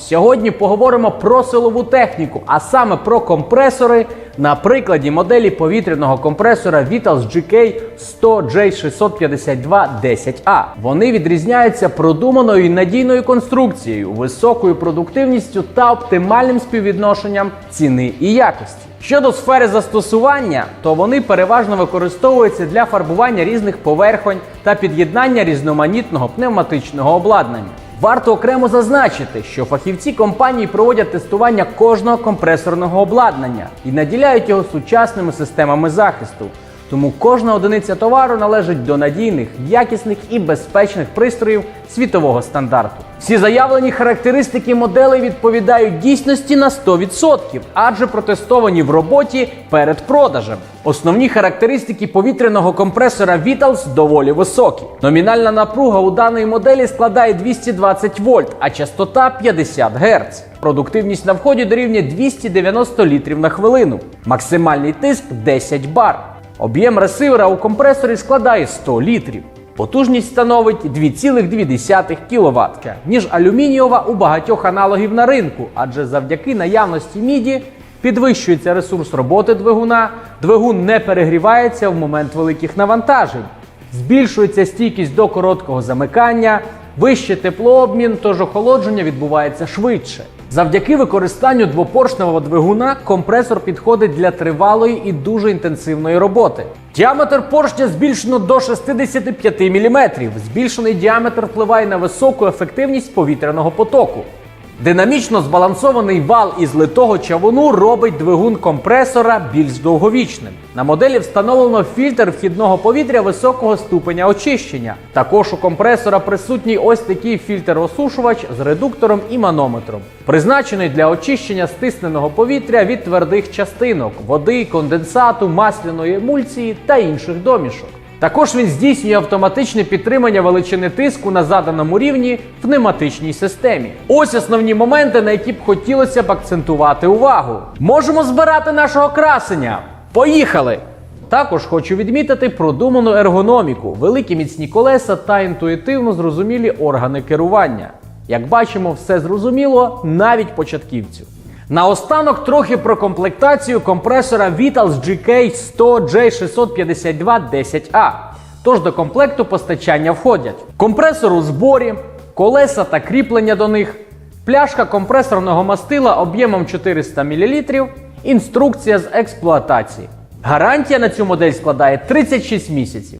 Сьогодні поговоримо про силову техніку, а саме про компресори на прикладі моделі повітряного компресора Vitals GK 100J65210A. Вони відрізняються продуманою і надійною конструкцією, високою продуктивністю та оптимальним співвідношенням ціни і якості. Щодо сфери застосування, то вони переважно використовуються для фарбування різних поверхонь та під'єднання різноманітного пневматичного обладнання. Варто окремо зазначити, що фахівці компанії проводять тестування кожного компресорного обладнання і наділяють його сучасними системами захисту. Тому кожна одиниця товару належить до надійних, якісних і безпечних пристроїв світового стандарту. Всі заявлені характеристики моделей відповідають дійсності на 100%, адже протестовані в роботі перед продажем. Основні характеристики повітряного компресора Vitals доволі високі. Номінальна напруга у даної моделі складає 220 вольт, а частота 50 Гц. Продуктивність на вході дорівнює 290 літрів на хвилину. Максимальний тиск 10 бар. Об'єм ресивера у компресорі складає 100 літрів. Потужність становить 2,2 кВт, ніж алюмінієва у багатьох аналогів на ринку, адже завдяки наявності міді підвищується ресурс роботи двигуна, двигун не перегрівається в момент великих навантажень, збільшується стійкість до короткого замикання, вище теплообмін, тож охолодження відбувається швидше. Завдяки використанню двопоршневого двигуна компресор підходить для тривалої і дуже інтенсивної роботи. Діаметр поршня збільшено до 65 мм. Збільшений діаметр впливає на високу ефективність повітряного потоку. Динамічно збалансований вал із литого чавуну робить двигун компресора більш довговічним. На моделі встановлено фільтр вхідного повітря високого ступеня очищення. Також у компресора присутній ось такий фільтр-осушувач з редуктором і манометром, призначений для очищення стисненого повітря від твердих частинок, води, конденсату, масляної емульсії та інших домішок. Також він здійснює автоматичне підтримання величини тиску на заданому рівні в пневматичній системі. Ось основні моменти, на які б хотілося б акцентувати увагу. Можемо збирати нашого красення. Поїхали! Також хочу відмітити продуману ергономіку, великі міцні колеса та інтуїтивно зрозумілі органи керування. Як бачимо, все зрозуміло навіть початківцю. Наостанок трохи про комплектацію компресора Vitals GK 100J65210A. Тож до комплекту постачання входять компресор у зборі, колеса та кріплення до них, пляшка компресорного мастила об'ємом 400 мл, інструкція з експлуатації. Гарантія на цю модель складає 36 місяців.